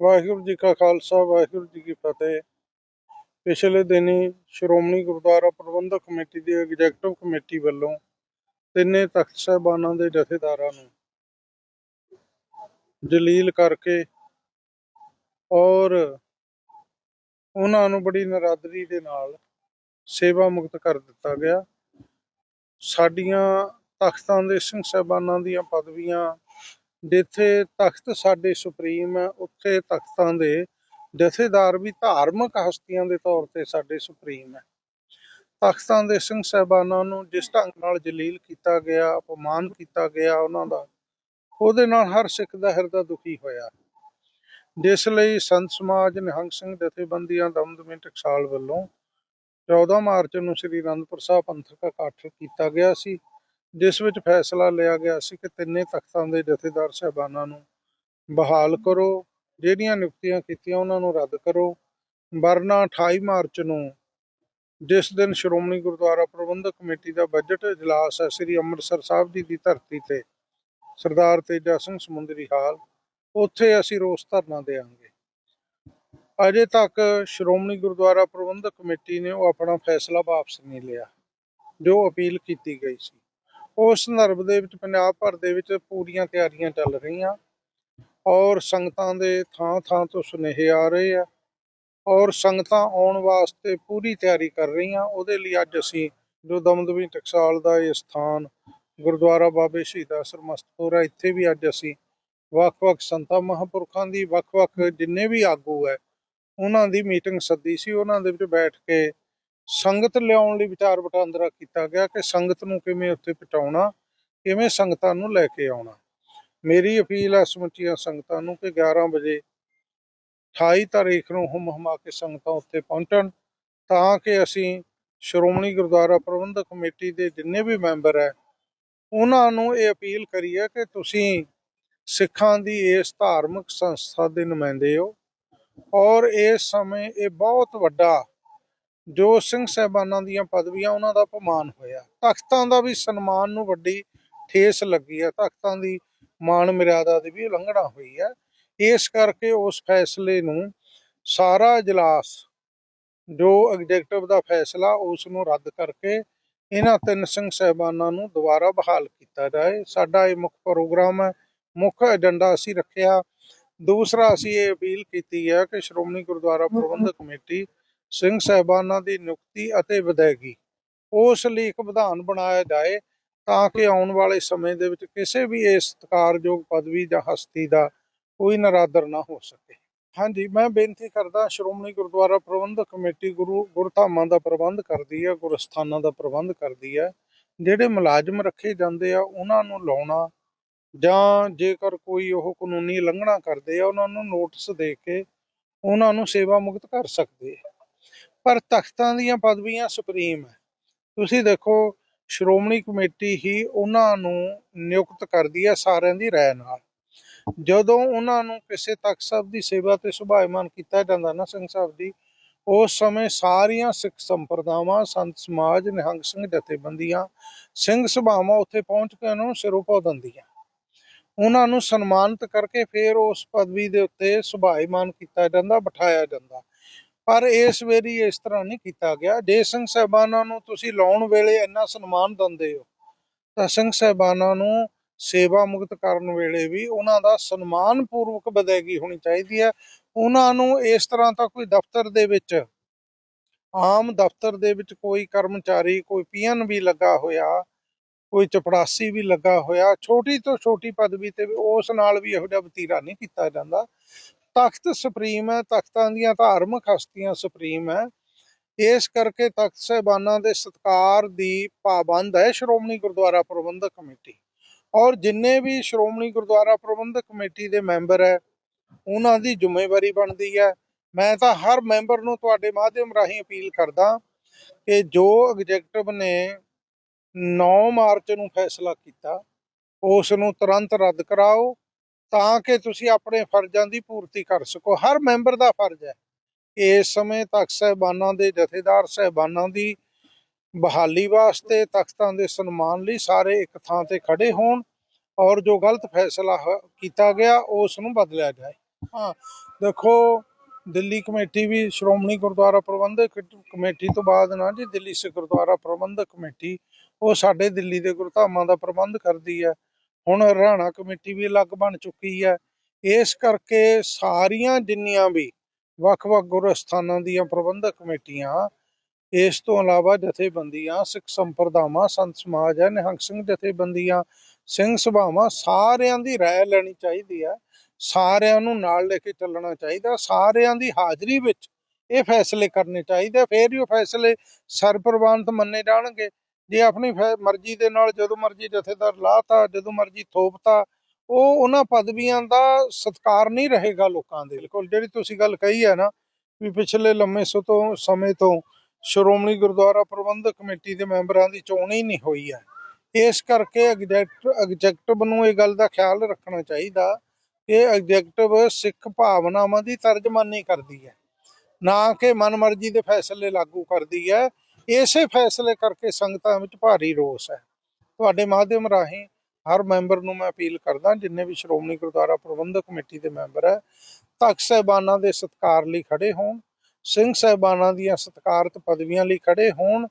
ਵਾਹਿਗੁਰੂ ਜੀ ਕਾ ਖਾਲਸਾ, ਵਾਹਿਗੁਰੂ ਜੀ ਕੀ ਫਤਿਹ। ਪਿਛਲੇ ਦਿਨੀ ਸ਼੍ਰੋਮਣੀ ਗੁਰਦੁਆਰਾ ਪ੍ਰਬੰਧਕ ਕਮੇਟੀ ਦੀ ਐਗਜ਼ੈਕਟਿਵ ਕਮੇਟੀ ਵੱਲੋਂ ਤਿੰਨੇ ਤਖਤ ਸਾਹਿਬਾਨਾਂ ਦੇ ਜਥੇਦਾਰਾਂ ਨੂੰ ਜਲੀਲ ਕਰਕੇ ਔਰ ਉਹਨਾਂ ਨੂੰ ਬੜੀ ਨਰਾਦਰੀ ਦੇ ਨਾਲ ਸੇਵਾ ਮੁਕਤ ਕਰ ਦਿੱਤਾ ਗਿਆ। ਸਾਡੀਆਂ ਤਖਤਾਂ ਦੇ ਸਿੰਘ ਸਾਹਿਬਾਨਾਂ ਦੀਆਂ ਪਦਵੀਆਂ ਜਿੱਥੇ ਤਖਤ ਸਾਡੇ ਸੁਪਰੀਮ ਹੈ, ਉੱਥੇ ਤਖਤਾਂ ਦੇ ਜਥੇਦਾਰ ਵੀ ਧਾਰਮਿਕ ਹਸਤੀਆਂ ਦੇ ਤੌਰ ਤੇ ਸਾਡੇ ਸੁਪਰੀਮ ਹੈ। ਤਖਤਾਂ ਦੇ ਸਿੰਘ ਸਾਹਿਬਾਨਾਂ ਨੂੰ ਜਿਸ ਢੰਗ ਨਾਲ ਜਲੀਲ ਕੀਤਾ ਗਿਆ, ਅਪਮਾਨ ਕੀਤਾ ਗਿਆ, ਉਹਨਾਂ ਦਾ ਉਹਦੇ ਨਾਲ ਹਰ ਸਿੱਖ ਦਾ ਹਿਰਦਾ ਦੁਖੀ ਹੋਇਆ। ਜਿਸ ਲਈ ਸੰਤ ਸਮਾਜ ਨਿਹੰਗ ਸਿੰਘ ਜਥੇਬੰਦੀਆਂ ਦਮਦਮੀ ਟਕਸਾਲ ਵੱਲੋਂ 14 ਮਾਰਚ ਨੂੰ ਸ੍ਰੀ ਅਨੰਦਪੁਰ ਸਾਹਿਬ ਪੰਥਕ ਇਕੱਠ ਕੀਤਾ ਗਿਆ ਸੀ। ਜਿਸ ਵਿੱਚ ਫੈਸਲਾ ਲਿਆ ਗਿਆ ਸੀ ਕਿ ਤਿੰਨੇ ਤਖਤਾਂ ਦੇ ਜਥੇਦਾਰ ਸਾਹਿਬਾਨਾਂ ਨੂੰ ਬਹਾਲ ਕਰੋ, ਜਿਹੜੀਆਂ ਨਿਯੁਕਤੀਆਂ ਕੀਤੀਆਂ ਉਹਨਾਂ ਨੂੰ ਰੱਦ ਕਰੋ। ਵਰਨਾ 28 ਮਾਰਚ ਨੂੰ ਜਿਸ ਦਿਨ ਸ਼੍ਰੋਮਣੀ ਗੁਰਦੁਆਰਾ ਪ੍ਰਬੰਧਕ ਕਮੇਟੀ ਦਾ ਬਜਟ ਇਜਲਾਸ ਹੈ, ਸ੍ਰੀ ਅੰਮ੍ਰਿਤਸਰ ਸਾਹਿਬ ਜੀ ਦੀ ਧਰਤੀ ਤੇ, ਸਰਦਾਰ ਤੇਜਾ ਸਿੰਘ ਸਮੁੰਦਰੀ ਹਾਲ, ਉੱਥੇ ਅਸੀਂ ਰੋਸ ਧਰਨਾ ਦੇਵਾਂਗੇ। ਅਜੇ ਤੱਕ ਸ਼੍ਰੋਮਣੀ ਗੁਰਦੁਆਰਾ ਪ੍ਰਬੰਧਕ ਕਮੇਟੀ ਨੇ ਉਹ ਆਪਣਾ ਫੈਸਲਾ ਵਾਪਸ ਨਹੀਂ ਲਿਆ, ਜੋ ਅਪੀਲ ਕੀਤੀ ਗਈ ਸੀ। ਉਸ ਸੰਦਰਭ ਦੇ ਵਿੱਚ, ਪੰਜਾਬ ਭਰ ਦੇ ਵਿੱਚ ਪੂਰੀਆਂ ਤਿਆਰੀਆਂ ਚੱਲ ਰਹੀਆਂ। ਔਰ ਸੰਗਤਾਂ ਦੇ ਥਾਂ ਥਾਂ ਤੋਂ ਸੁਨੇਹੇ ਆ ਰਹੇ ਆ। ਔਰ ਸੰਗਤਾਂ ਆਉਣ ਵਾਸਤੇ ਪੂਰੀ ਤਿਆਰੀ ਕਰ ਰਹੀਆਂ। ਉਹਦੇ ਲਈ ਅੱਜ ਅਸੀਂ ਜੋ ਦਮਦਮੀ ਟਕਸਾਲ ਦਾ ਇਹ ਸਥਾਨ, ਗੁਰਦੁਆਰਾ ਬਾਬੇ ਸ਼ਹੀਦ ਆਸਰਮ ਮਸਤਪੁਰਾ ਇੱਥੇ ਵੀ ਅੱਜ ਅਸੀਂ ਵੱਖ-ਵੱਖ ਸੰਤਾਂ, ਮਹਾਂਪੁਰਖਾਂ ਦੀ ਵੱਖ-ਵੱਖ ਜਿੰਨੇ ਵੀ ਆਗੂ ਹੈ, ਉਹਨਾਂ ਦੀ ਮੀਟਿੰਗ ਸੱਦੀ ਸੀ। ਉਹਨਾਂ ਦੇ ਵਿੱਚ ਬੈਠ ਕੇ ਸੰਗਤ ਲਿਆਉਣ ਲਈ ਵਿਚਾਰ ਵਟਾਂਦਰਾ ਕੀਤਾ ਗਿਆ ਕਿ ਸੰਗਤ ਨੂੰ ਕਿਵੇਂ ਉੱਥੇ ਪਟਾਉਣਾ, ਕਿਵੇਂ ਸੰਗਤਾਂ ਨੂੰ ਲੈ ਕੇ ਆਉਣਾ। ਮੇਰੀ ਅਪੀਲ ਹੈ ਸਮੁੱਚੀਆਂ ਸੰਗਤਾਂ ਨੂੰ ਕਿ 11 ਵਜੇ 28 ਤਾਰੀਖ ਨੂੰ ਹਮ ਹਮਾ ਕੇ ਸੰਗਤਾਂ ਉੱਥੇ ਪਹੁੰਚਣ, ਤਾਂ ਕਿ ਅਸੀਂ ਸ਼੍ਰੋਮਣੀ ਗੁਰਦੁਆਰਾ ਪ੍ਰਬੰਧਕ ਕਮੇਟੀ ਦੇ ਜਿੰਨੇ ਵੀ ਮੈਂਬਰ ਹੈ ਉਹਨਾਂ ਨੂੰ ਇਹ ਅਪੀਲ ਕਰੀਏ ਕਿ ਤੁਸੀਂ ਸਿੱਖਾਂ ਦੀ ਇਸ ਧਾਰਮਿਕ ਸੰਸਥਾ ਦੇ ਨੁਮਾਇੰਦੇ ਹੋ ਔਰ ਇਸ ਸਮੇਂ ਇਹ ਬਹੁਤ ਵੱਡਾ ਜੋ ਸਿੰਘ ਸਾਹਿਬਾਨਾਂ ਦੀਆਂ ਪਦਵੀਆਂ ਉਹਨਾਂ ਦਾ ਅਪਮਾਨ ਹੋਇਆ। ਤਖਤਾਂ ਦਾ ਵੀ ਸਨਮਾਨ ਨੂੰ ਵੱਡੀ ਠੇਸ ਲੱਗੀ ਹੈ। ਤਖਤਾਂ ਦੀ ਮਾਣ ਮਰਿਆਦਾ ਦੀ ਵੀ ਉਲੰਘਣਾ ਹੋਈ ਹੈ। ਇਸ ਕਰਕੇ ਉਸ ਫੈਸਲੇ ਨੂੰ ਸਾਰਾ ਇਜਲਾਸ ਜੋ ਐਗਜ਼ੈਕਟਿਵ ਦਾ ਫੈਸਲਾ ਉਸ ਨੂੰ ਰੱਦ ਕਰਕੇ ਇਹਨਾਂ ਤਿੰਨ ਸਿੰਘ ਸਾਹਿਬਾਨਾਂ ਨੂੰ ਦੁਬਾਰਾ ਬਹਾਲ ਕੀਤਾ ਜਾਏ। ਸਾਡਾ ਇਹ ਮੁੱਖ ਪ੍ਰੋਗਰਾਮ ਹੈ। ਮੁੱਖ ਏਜੰਡਾ ਅਸੀਂ ਰੱਖਿਆ। ਦੂਸਰਾ ਅਸੀਂ ਇਹ ਅਪੀਲ ਕੀਤੀ ਹੈ ਕਿ ਸ਼੍ਰੋਮਣੀ ਗੁਰਦੁਆਰਾ ਪ੍ਰਬੰਧਕ ਕਮੇਟੀ ਸਿੰਘ ਸਾਹਿਬਾਨਾਂ ਦੀ ਨਿਯੁਕਤੀ ਅਤੇ ਵਿਦਾਇਗੀ। ਉਸ ਲਈ ਇੱਕ ਵਿਧਾਨ ਬਣਾਇਆ ਜਾਏ ਤਾਂ ਕਿ ਆਉਣ ਵਾਲੇ ਸਮੇਂ ਦੇ ਵਿੱਚ ਕਿਸੇ ਵੀ ਇਸ ਸਤਿਕਾਰਯੋਗ ਪਦਵੀ ਜਾਂ ਹਸਤੀ ਦਾ ਕੋਈ ਨਰਾਦਰ ਨਾ ਹੋ ਸਕੇ। ਹਾਂਜੀ, ਮੈਂ ਬੇਨਤੀ ਕਰਦਾ, ਸ਼੍ਰੋਮਣੀ ਗੁਰਦੁਆਰਾ ਪ੍ਰਬੰਧਕ ਕਮੇਟੀ ਗੁਰੂ ਗੁਰਧਾਮਾਂ ਦਾ ਪ੍ਰਬੰਧ ਕਰਦੀ ਹੈ, ਗੁਰਸਥਾਨਾਂ ਦਾ ਪ੍ਰਬੰਧ ਕਰਦੀ ਹੈ, ਜਿਹੜੇ ਮੁਲਾਜ਼ਮ ਰੱਖੇ ਜਾਂਦੇ ਆ, ਉਹਨਾਂ ਨੂੰ ਲਾਉਣਾ ਜਾਂ ਜੇਕਰ ਕੋਈ ਉਹ ਕਾਨੂੰਨੀ ਉਲੰਘਣਾ ਕਰਦੇ ਆ, ਉਹਨਾਂ ਨੂੰ ਨੋਟਿਸ ਦੇ ਕੇ ਉਹਨਾਂ ਨੂੰ ਸੇਵਾ ਮੁਕਤ ਕਰ ਸਕਦੇ ਆ। ਪਰ ਤਖਤਾਂ ਦੀਆਂ ਪਦਵੀਆਂ ਸੁਪਰੀਮ ਹੈ। ਤੁਸੀਂ ਦੇਖੋ, ਸ਼੍ਰੋਮਣੀ ਕਮੇਟੀ ਹੀ ਉਹਨਾਂ ਨੂੰ ਨਿਯੁਕਤ ਕਰਦੀ ਹੈ ਸਾਰਿਆਂ ਦੀ ਰਾਏ ਨਾਲ। ਜਦੋਂ ਉਹਨਾਂ ਨੂੰ ਕਿਸੇ ਤਖਤ ਸਾਹਿਬ ਦੀ ਸੇਵਾ ਤੇ ਸੁਭਾਇਮਾਨ ਕੀਤਾ ਜਾਂਦਾ ਨਾ ਸਿੰਘ ਸਾਹਿਬ ਦੀ, ਉਸ ਸਮੇਂ ਸਾਰੀਆਂ ਸਿੱਖ ਸੰਪਰਦਾਵਾਂ, ਸੰਤ ਸਮਾਜ, ਨਿਹੰਗ ਸਿੰਘ ਜਥੇਬੰਦੀਆਂ, ਸਿੰਘ ਸਭਾਵਾਂ ਉੱਥੇ ਪਹੁੰਚ ਕੇ ਉਹਨਾਂ ਨੂੰ ਸਿਰੋਪਾ ਦਿੰਦੀਆਂ। ਉਹਨਾਂ ਨੂੰ ਸਨਮਾਨਿਤ ਕਰਕੇ ਫਿਰ ਉਸ ਪਦਵੀ ਦੇ ਉੱਤੇ ਸੁਭਾਇਮਾਨ ਕੀਤਾ ਜਾਂਦਾ, ਬਿਠਾਇਆ ਜਾਂਦਾ। ਪਰ ਇਸ ਵੇਰੀ ਇਸ ਤਰ੍ਹਾਂ ਨਹੀਂ ਕੀਤਾ ਗਿਆ। ਜੇ ਸਿੰਘ ਸਾਹਿਬਾਨਾਂ ਨੂੰ ਤੁਸੀਂ ਲਾਉਣ ਵੇਲੇ ਇੰਨਾ ਸਨਮਾਨ ਦਿੰਦੇ ਹੋ, ਤਾਂ ਸਿੰਘ ਸਾਹਿਬਾਨਾਂ ਨੂੰ ਸੇਵਾ ਮੁਕਤ ਕਰਨ ਵੇਲੇ ਵੀ ਉਹਨਾਂ ਦਾ ਸਨਮਾਨ ਪੂਰਵਕ ਵਿਦਾਇਗੀ ਹੋਣੀ ਚਾਹੀਦੀ ਹੈ। ਉਹਨਾਂ ਨੂੰ ਇਸ ਤਰ੍ਹਾਂ ਤਾਂ ਕੋਈ ਦਫ਼ਤਰ ਦੇ ਵਿੱਚ, ਆਮ ਦਫ਼ਤਰ ਦੇ ਵਿੱਚ ਕੋਈ ਕਰਮਚਾਰੀ, ਕੋਈ ਪੀਐਨ ਵੀ ਲੱਗਾ ਹੋਇਆ, ਕੋਈ ਚਪੜਾਸੀ ਵੀ ਲੱਗਾ ਹੋਇਆ, ਛੋਟੀ ਤੋਂ ਛੋਟੀ ਪਦਵੀ ਤੇ ਵੀ ਉਸ ਨਾਲ ਵੀ ਇਹੋ ਜਿਹਾ ਵਤੀਰਾ ਨਹੀਂ ਕੀਤਾ ਜਾਂਦਾ। ਤਖਤ ਸੁਪਰੀਮ ਹੈ, ਤਖਤਾਂ ਦੀਆਂ ਧਾਰਮਿਕ ਹਸਤੀਆਂ ਸੁਪਰੀਮ ਹੈ। ਇਸ ਕਰਕੇ ਤਖਤ ਸਾਹਿਬਾਨਾਂ ਦੇ ਸਤਕਾਰ ਦੀ ਪਾਬੰਦ ਹੈ ਸ਼੍ਰੋਮਣੀ ਗੁਰਦੁਆਰਾ ਪ੍ਰਬੰਧਕ ਕਮੇਟੀ। ਔਰ ਜਿੰਨੇ ਵੀ ਸ਼੍ਰੋਮਣੀ ਗੁਰਦੁਆਰਾ ਪ੍ਰਬੰਧਕ ਕਮੇਟੀ ਦੇ ਮੈਂਬਰ ਹੈ, ਉਹਨਾਂ ਦੀ ਜ਼ਿੰਮੇਵਾਰੀ ਬਣਦੀ ਹੈ। ਮੈਂ ਤਾਂ ਹਰ ਮੈਂਬਰ ਨੂੰ ਤੁਹਾਡੇ ਮਾਧਿਅਮ ਰਾਹੀਂ ਅਪੀਲ ਕਰਦਾ ਕਿ ਜੋ ਐਗਜ਼ੈਕਟਿਵ ਨੇ 9 ਮਾਰਚ ਨੂੰ ਫੈਸਲਾ ਕੀਤਾ, ਉਸ ਨੂੰ ਤੁਰੰਤ ਰੱਦ ਕਰਾਓ। ਤਾਂ ਕਿ ਤੁਸੀਂ ਆਪਣੇ ਫਰਜ਼ਾਂ ਦੀ ਪੂਰਤੀ ਕਰ ਸਕੋ। ਹਰ ਮੈਂਬਰ ਦਾ ਫਰਜ਼ ਹੈ। ਇਸ ਸਮੇਂ ਤਖਤ ਸਾਹਿਬਾਨਾਂ ਦੇ, ਜਥੇਦਾਰ ਸਾਹਿਬਾਨਾਂ ਦੀ ਬਹਾਲੀ ਵਾਸਤੇ ਤਖਤਾਂ ਦੇ ਸਨਮਾਨ ਲਈ ਸਾਰੇ ਇੱਕ ਥਾਂ ਤੇ ਖੜੇ ਹੋਣ ਔਰ ਜੋ ਗਲਤ ਫੈਸਲਾ ਕੀਤਾ ਗਿਆ, ਉਸ ਨੂੰ ਬਦਲਿਆ ਜਾਏ। ਹਾਂ, ਦੇਖੋ, ਦਿੱਲੀ ਕਮੇਟੀ ਵੀ ਸ਼੍ਰੋਮਣੀ ਗੁਰਦੁਆਰਾ ਪ੍ਰਬੰਧਕ ਕਮੇਟੀ ਤੋਂ ਬਾਅਦ ਨਾ ਜੀ, ਦਿੱਲੀ ਸਿੱਖ ਗੁਰਦੁਆਰਾ ਪ੍ਰਬੰਧਕ ਕਮੇਟੀ, ਉਹ ਸਾਡੇ ਦਿੱਲੀ ਦੇ ਗੁਰਧਾਮਾਂ ਦਾ ਪ੍ਰਬੰਧ ਕਰਦੀ ਹੈ। ਹੁਣ ਹਰਿਆਣਾ ਕਮੇਟੀ ਵੀ ਅਲੱਗ ਬਣ ਚੁੱਕੀ ਹੈ। ਇਸ ਕਰਕੇ ਸਾਰੀਆਂ ਜਿੰਨੀਆਂ ਵੀ ਵੱਖ-ਵੱਖ ਗੁਰਸਥਾਨਾਂ ਦੀਆਂ ਪ੍ਰਬੰਧਕ ਕਮੇਟੀਆਂ, ਇਸ ਤੋਂ ਇਲਾਵਾ ਜਥੇਬੰਦੀਆਂ, ਸਿੱਖ ਸੰਪਰਦਾਵਾਂ, ਸੰਤ ਸਮਾਜ ਹੈ, ਨਿਹੰਗ ਸਿੰਘ ਜਥੇਬੰਦੀਆਂ, ਸਿੰਘ ਸਭਾਵਾਂ, ਸਾਰਿਆਂ ਦੀ ਰਾਏ ਲੈਣੀ ਚਾਹੀਦੀ ਹੈ। ਸਾਰਿਆਂ ਨੂੰ ਨਾਲ ਲੈ ਕੇ ਚੱਲਣਾ ਚਾਹੀਦਾ। ਸਾਰਿਆਂ ਦੀ ਹਾਜ਼ਰੀ ਵਿੱਚ ਇਹ ਫੈਸਲੇ ਕਰਨੇ ਚਾਹੀਦੇ। ਫਿਰ ਹੀ ਉਹ ਫੈਸਲੇ ਸਰਪ੍ਰਵਾਨਤ ਮੰਨੇ ਜਾਣਗੇ। ਜੇ ਆਪਣੀ ਫੈ- ਮਰਜ਼ੀ ਦੇ ਨਾਲ ਜਦੋਂ ਮਰਜ਼ੀ ਜਥੇਦਾਰ ਲਾਤਾ ਜਦੋਂ ਮਰਜ਼ੀ ਥੋਪਤਾ, ਉਹ ਉਹਨਾਂ ਪਦਵੀਆਂ ਦਾ ਸਤਿਕਾਰ ਨਹੀਂ ਰਹੇਗਾ ਲੋਕਾਂ ਦੇ ਬਿਲਕੁਲ, ਜਿਹੜੀ ਤੁਸੀਂ ਗੱਲ ਕਹੀ ਹੈ ਨਾ ਵੀ ਪਿਛਲੇ ਲੰਮੇ ਸੋ ਤੋਂ ਸਮੇਂ ਤੋਂ ਸ਼੍ਰੋਮਣੀ ਗੁਰਦੁਆਰਾ ਪ੍ਰਬੰਧਕ ਕਮੇਟੀ ਦੇ ਮੈਂਬਰਾਂ ਦੀ ਚੋਣ ਹੀ ਨਹੀਂ ਹੋਈ ਹੈ। ਇਸ ਕਰਕੇ ਐਗਜੈਕਟਿਵ ਨੂੰ ਇਹ ਗੱਲ ਦਾ ਖਿਆਲ ਰੱਖਣਾ ਚਾਹੀਦਾ ਕਿ ਐਗਜੈਕਟਿਵ ਸਿੱਖ ਭਾਵਨਾਵਾਂ ਦੀ ਤਰਜਮਾਨੀ ਕਰਦੀ ਹੈ। ਨਾ ਕਿ ਮਨਮਰਜ਼ੀ ਦੇ ਫੈਸਲੇ ਲਾਗੂ ਕਰਦੀ ਹੈ। ਇਸੇ ਫੈਸਲੇ ਕਰਕੇ ਸੰਗਤਾਂ ਵਿੱਚ ਭਾਰੀ ਰੋਸ ਹੈ। ਤੁਹਾਡੇ ਮਾਧਿਅਮ ਰਾਹੀਂ ਹਰ ਮੈਂਬਰ ਨੂੰ ਮੈਂ ਅਪੀਲ ਕਰਦਾ, ਜਿੰਨੇ ਵੀ ਸ਼੍ਰੋਮਣੀ ਗੁਰਦੁਆਰਾ ਪ੍ਰਬੰਧਕ ਕਮੇਟੀ ਦੇ ਮੈਂਬਰ ਹੈ, ਤਖਤ ਸਾਹਿਬਾਨਾਂ ਦੇ ਸਤਿਕਾਰ ਲਈ ਖੜੇ ਹੋਣ, ਸਿੰਘ ਸਾਹਿਬਾਨਾਂ ਦੀਆਂ ਸਤਿਕਾਰਤ ਪਦਵੀਆਂ ਲਈ ਖੜੇ ਹੋਣ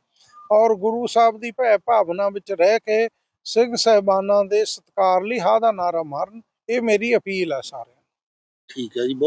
ਔਰ ਗੁਰੂ ਸਾਹਿਬ ਦੀ ਭੈ ਭਾਵਨਾ ਵਿੱਚ ਰਹਿ ਕੇ ਸਿੰਘ ਸਾਹਿਬਾਨਾਂ ਦੇ ਸਤਿਕਾਰ ਲਈ ਹਾ ਦਾ ਨਾਰਾ ਮਾਰਨ, ਇਹ ਮੇਰੀ ਅਪੀਲ ਹੈ ਸਾਰਿਆਂ ਨੂੰ। ਠੀਕ ਹੈ ਜੀ